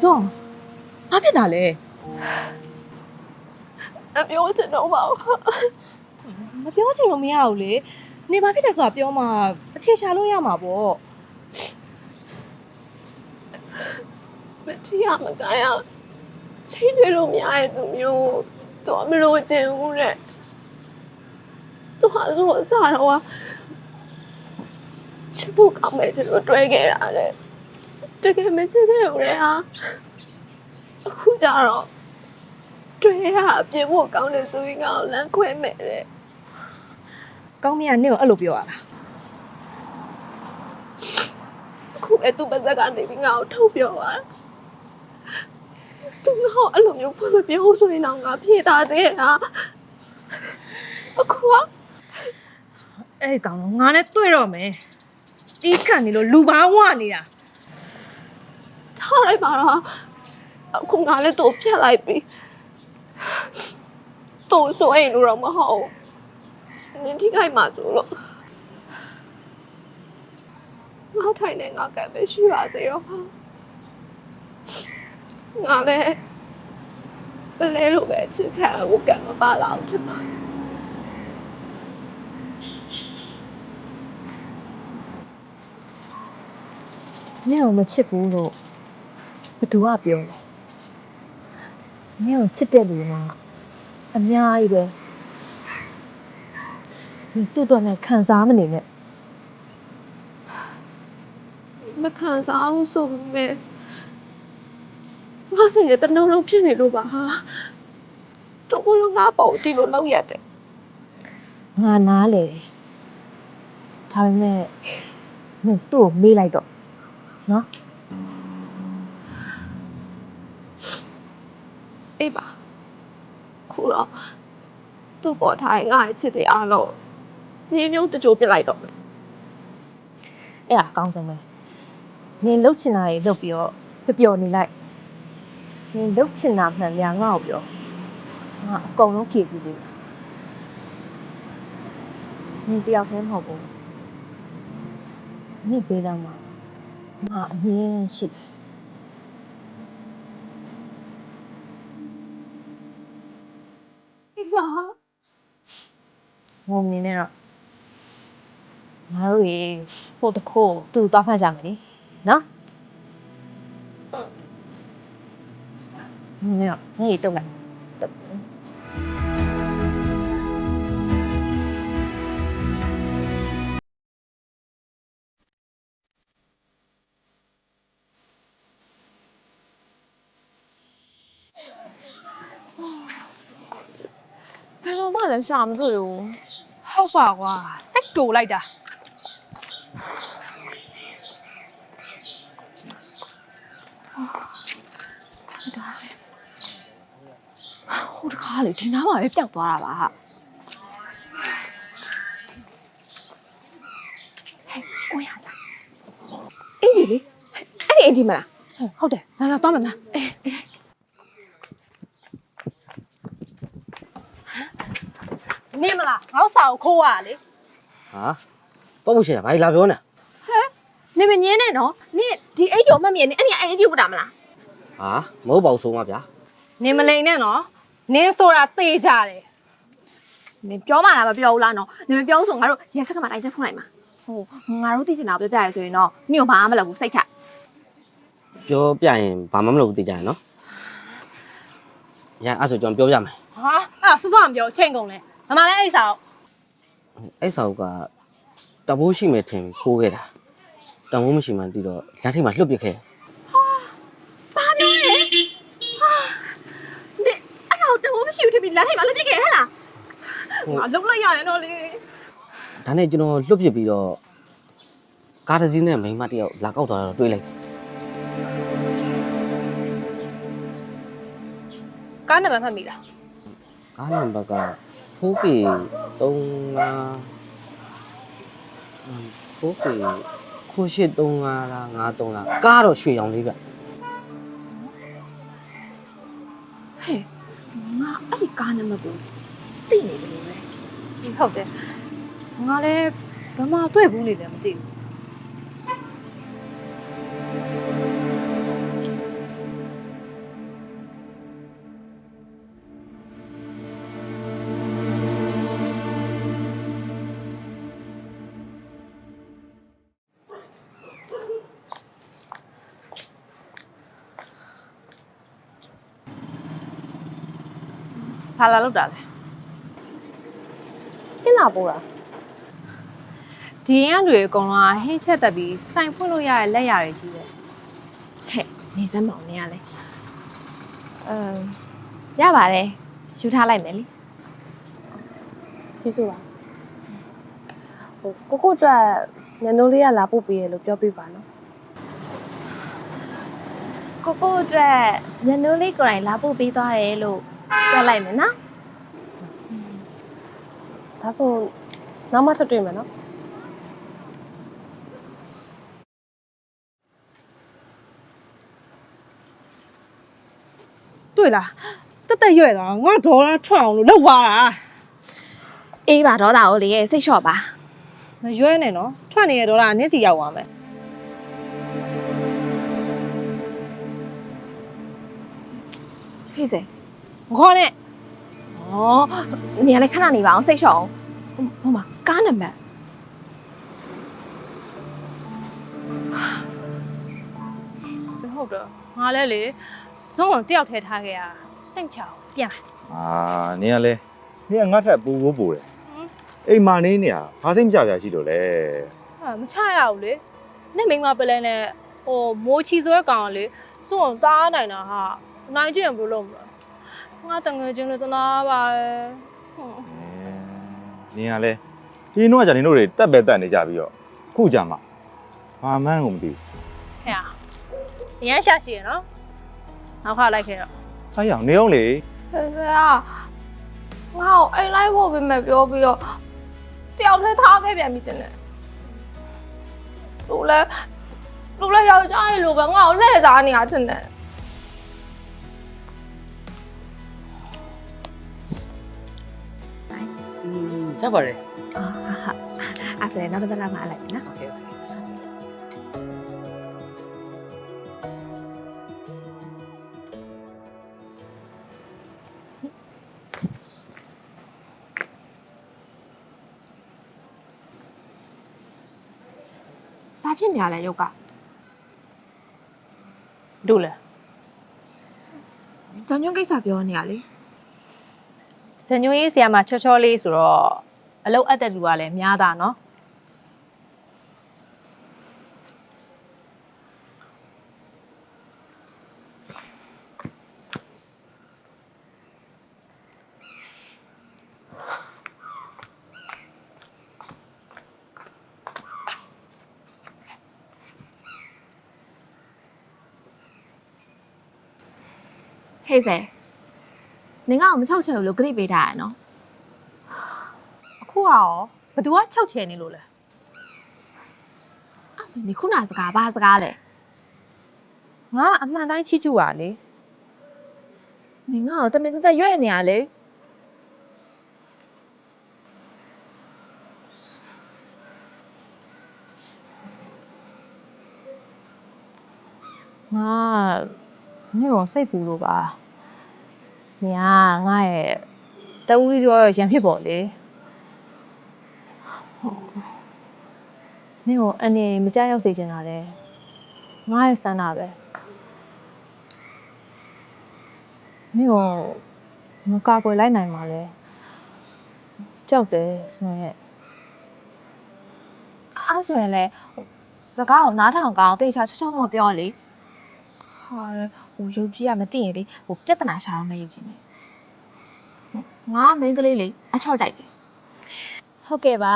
ဇွန်ဘာဖြစ်တာလဲအပြောချင်တော့ပါဘူးမပြောချင်လို့မရဘူးလေနေဘာဖြစ်တယ်ဆိုတာပြောမှအဖြေရှာလို့ရမှာပေါ့မထီရမကိုင်းအောင်ချိန်တွေလို့မရတဲ့သူမျိုးတော့မလို့ချင်ဘူးတဲ့သူဟာဆိုအစားတော့ချစ်ဖို့ကောင်းမယ်သူတို့တွဲခဲ့တာတဲ့ တကယ်မချစ်ခဲ့ဘူးလေဟာအခုကျတော့တွဲရအပြင်းဖို့ကောင်းတယ်ဆိုရင်ကောလမ်းခွဲမယ်တဲ့ကောင်းမရနင့်ကိုအဲ့လိုပြောရတာအခုပဲသူပါဇက်ကနေပြီးငါ့ကိုထုတ်ပြောသွားသူငါ့ကိုအဲ့လိုမျိုးဖွင့်မပြောဆိုရင်တော့ငါပြေးသားသေးတာအခုကအဲ့ဒီကောင်တော့ငါနဲ့တွေ့တော့မယ်တီးကန်နေလို့လူပါဝနေတာ ထားလိုက်ပါတော့အခုငါလည်းသူ့ကိုဖြတ်လိုက်ပြီသူ့ဆိုရင်လို့တော့မဟုတ်ဘူးနင်ထိခိုက်မှာဆိုလို့ငါထိုင်နေငါကပဲရှိပါစေရောဟာငါလည်းဘယ်လဲလို့ပဲချစ်ခံဖို့ကံမပါလာဘူးထင်ပါနင့်ကိုမချစ်ဘူးလို့ ဘသူကပြောလဲနင့်ကိုချစ်တဲ့လူကအများကြီးပဲဒီတူတော့နဲ့ခံစားမနေနဲ့မခံစားဘူးဆိုပေမဲ့ငါစိတ်ရဲ့တနှုံလုံးဖြစ်နေလို့ပါဟာတော့ဘလို့ငါပေါ့ဒီလိုလောက်ရတယ်ငါနားလေတယ်ဒါပေမဲ့နင်သူ့ကိုမေးလိုက်တော့နော် အေးပါခုတော့သူ့ပေါ်ထားရင်ငါ့ရဲ့ချစ်တဲ့အားလုံးမြေမြုပ်တကြိုပြစ်လိုက်တော့မယ်အဲ့ဒါအကောင်းဆုံးပဲနင်လှုပ်ချင်တာတွေလှုပ်ပြီးတော့ပျော်ပျော်နေလိုက်နင်လှုပ်ချင်တာမှန်များငါ့ကိုပြောငါအကုန်လုံးဖြည့်ဆည်းပေးမယ်နင်တယောက်တည်းမဟုတ်ဘူးနင်ပေးတော့မှာငါအမြင်ရှိတယ် ပါငုံနေနဲ့တော့ငါတို့ရေဖို့တစ်ခုသူ့သွားဖတ်ကြမယ်လေနော်နင်ကငါ့ရေတုတ်လိုက် မှလည်းရှာမတွေ့ဘူးဟုတ်ပါကွာစိတ်တူလိုက်တာဟိုတခါလေဒီနားမှာပဲပျောက်သွားတာပါဟဲ့ကိုရစားအင်ကြီးလေအဲ့ဒီအင်ကြီးမလားဟုတ်တယ်လာလာသွားမလား နေမလားငေါ့ဆောင်ခိုးရလေဟာပေါ့မရှင်ကဘာကြီးလာပြောနေနေမငင်းနဲ့နော်နင်ဒီအိတ်ကြော်မှတ်မြင်နေအဲ့ဒီအိတ်ကြော်ပတာမလားဟာမဟုတ်ပါဘူးဆုံးမဗျာနင်မလိန်နဲ့နော်နင်ဆိုတာသေကြတယ်နင်ပြောမှလားမပြောဘူးလားနော်နင်မပြောဘူးဆိုငါတို့ရက်စက်ကမှတိုင်းချက်ဖုန်းလိုက်မှာဟိုငါတို့သိချင်တာပြောပြရဲဆိုရင်တော့နင်ကိုဘာမှမလုပ်ဘူးစိတ်ချပြောပြရင်ဘာမှမလုပ်ဘူးသိကြရနော်ညာအဲ့ဆိုကျွန်တော်ပြောပြမယ်ဟာအဲ့ဆွဆွမပြောချိန်ကုန်လဲ မမလည်းအိတ်စာကိုအဲ့ဆောက်ကတဘိုးရှိမယ်ထင်ပြီးခိုးခဲ့တာတမိုးမရှိမှန်းသိတော့လက်ထိတ်မှာလှုပ်ပစ်ခဲ့နင်အဲ့တော့တော့မရှိဘူးထင်ပြီးလမ်းထိပ်မှာလွတ်ပြစ်ခဲ့ဟဲ့လားငါလုံးလိုက်ရတယ်နော်လေဒါနဲ့ကျွန်တော်လှုပ်ပစ်ပြီးတော့ကားတစ်စီးနဲ့မိန်းမတစ်ယောက်လာကောက်သွားတော့တွေးလိုက်တယ်ကားနံပါတ်မှတ်မိလားကားနံပါတ်က 4K 35 4K ခိုးရှိ35လား53လားကားတော့ရွှေရောင်လေးဗျဟဲ့ငါအဲ့ဒီကားနံပါတ်ကိုသိနေတယ်လို့ပဲဟုတ်တယ်ငါလည်းဘယ်မှာတွေ့ဘူးနေလဲမသိဘူး ဖာလာလောက်တာလဲဟင်းလာပို့တာဒီရင်ကလူတွေအကုန်လုံးကဟင်းချက်တက်ပြီးစိုင်ဖွင့်လို့ရတဲ့လက်ရတွေကြီးပဲဟဲ့နေစမ်းမောင်နေရလဲအမ်ရပါတယ်ယူထားလိုက်မယ်လေကျေးဇူးပါဟိုကိုကိုအတွက်ညနိုးလေးကလာပို့ပေးရလို့ပြောပြပါနော်ကိုကိုအတွက်ညနိုးလေးကိုယ်တိုင်လာပို့ပေးသွားတယ်လို့ ပြောလိုက်မယ်နော်ဒါဆိုနောက်မှထပ်တွေ့မယ်နော်တွေ့လားတက်တက်ရွဲ့သွားငါဒေါ်လာထွက်အောင်လို့လောက်သွားတာအေးပါတော့တာကိုလေရဲ့စိတ်လျှော့ပါမရွဲနဲ့နော်ထွက်နေတဲ့ဒေါ်လာနစ်စီရောက်သွားမယ်ဖေးစေ မခေါ်နဲ့ဩနေရလဲခဏနေပါအောင်စိတ်လျှော့အောင်ဟိုမှာကားနံပါတ်ဟုတ်တော့ငါလဲလေဇွန်းတယောက်ထဲထားခဲ့ရစိတ်ချအောင်ပြန်အာနင်ကလေနင်ကငါ့ထက်ပူဖို့ပူတယ်အိမ်မာနေနေရဘာစိတ်မကြကြရှိတော့လဲဟာမချရဘူးလေနဲ့မင်းကပလဲနဲ့ဟိုမိုးချီစွဲကောင်ကလေဇွန်းတားနိုင်တာဟာနိုင်ကျင်ဘယ်လိုလုပ်မလဲ ငါတငယ်ချင်းလေးတနာပါရဲ့ဟုတ်နင်ကလေဒီတော့ကြာနင်တို့တွေတက်ပဲတက်နေကြပြီးတော့ခုကြာမှဘာမှန်းကိုမသိဟဲ့အရန်ရှာရှိရနော်နောက်ခါလိုက်ခဲ့တော့ဘူးအားရအောင်နေအောင်လေဖေးစေကငါ့ကိုအိမ်လိုက်ဖို့ပဲမပြောပြီးတော့တယောက်တည်းထားခဲ့ပြန်ပြီတင်တယ်လူလဲလူလဲယောက်ျားရေလိုပဲငါ့ကိုလှည့်စားနေရတင်တယ် ရပါတယ် အာဟာအဲ့ဆိုရင်နောက်တစ်ပတ်လာမှလိုက်ပြီနော် โอเค ဘာဖြစ်နေရလဲရုပ်က တို့လဲ ဇန်ညွန့်ကိစ္စပြောနေရလေ ဇညွေးရေးဆီယာမှာချောချောလေးဆိုတော့ အလုတ်အပ်တဲ့လူကလည်းများတာနော်ဟေးစေနင်ကမချောက်ချယ်ဘူးလို့ဂရိပေးထားရနော် အခုကရောဘသူကချုပ်ချယ်နေလို့လဲအဲ့ဆိုရင်ဒီခုနစကားဘာစကားလဲငါကအမှန်တိုင်းချီကျူပါလေနင်ကတော့တမင်တက်တက်ရွက်နေရလေငါမြို့ကိုစိတ်ပူလို့ပါနေကငါရဲ့တဝူးပြောရံဖြစ်ပေါ်လေ နေကိုအနေမကြောက်ရောက်စေချင်တာလေငါရဲ့စမ်းတာပဲနေကိုမကာကွယ်လိုက်နိုင်ပါလေကြောက်တယ်ဆိုရင်အဲ့ဆိုရင်လေစကားကိုနားထောင်ကောင်းတေချာချောချောမပြောလေဟာဟိုရုပ်ကြီးကမသိရင်လေဟိုပြဿနာရှာတော့မရုပ်ကြီးနေငါမင်းကလေးလေအချော့ကြိုက်တယ်ဟုတ်ကဲ့ပါ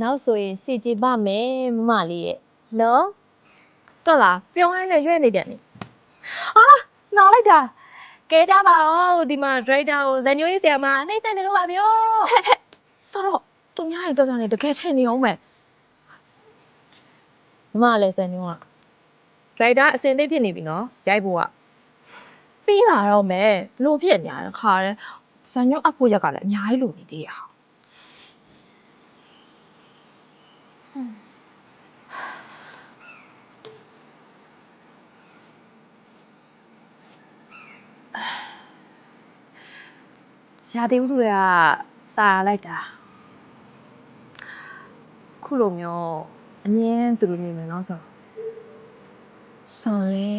နောက်ဆိုရင်စီကြည်ပါမယ်မမလေးရဲ့နော်တော်လားပြောင်းရင်းနဲ့ရွက်နေပြန်နေနားလိုက်တာကဲကြပါဦးဒီမှာ driver ကိုဇန်ညိုရေးဆရာမနှိမ့်တဲ့နေလို့ပါဗျောတော်တော့သူများရဲ့တော်ကြောင့်လေတကယ်ထင်နေအောင်မယ်မမလည်းဇန်ညိုက driver အစင်သိဖြစ်နေပြီနော်ရိုက်ဖို့ကပြီးလာတော့မယ်ဘလို့ဖြစ်နေရလဲခါရဲဇန်ညွန့်အဖို့ရက်ကလည်းအများကြီးလိုနေသေးရဟာ ရာသီဥတုတွေကတာလိုက်တာခုလိုမျိုးအငင်းသူတို့နေမယ်နော်ဆိုဆောင်းလေ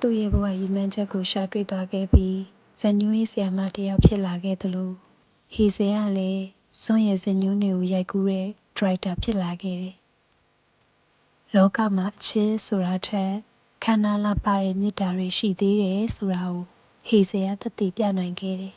သူ့ရဲ့ဘဝရည်မှန်းချက်ကိုရှာတွေ့သွားခဲ့ပြီးဇန်ညူးရေးဆရာမတစ်ယောက်ဖြစ်လာခဲ့သလိုဟေဇယ်ကလည်းစွန့်ရဲ့ဇန်ညူးတွေကိုရိုက်ကူးတဲ့ ဒရိုက်တာ ဖြစ်လာခဲ့တယ်။လောကမှာ အချစ်ဆိုတာထက် ခန္ဓာလာပါတဲ့ မေတ္တာတွေ ရှိသေးတယ်ဆိုတာကို ဟေဇယ်က သက်သေပြနိုင်ခဲ့တယ်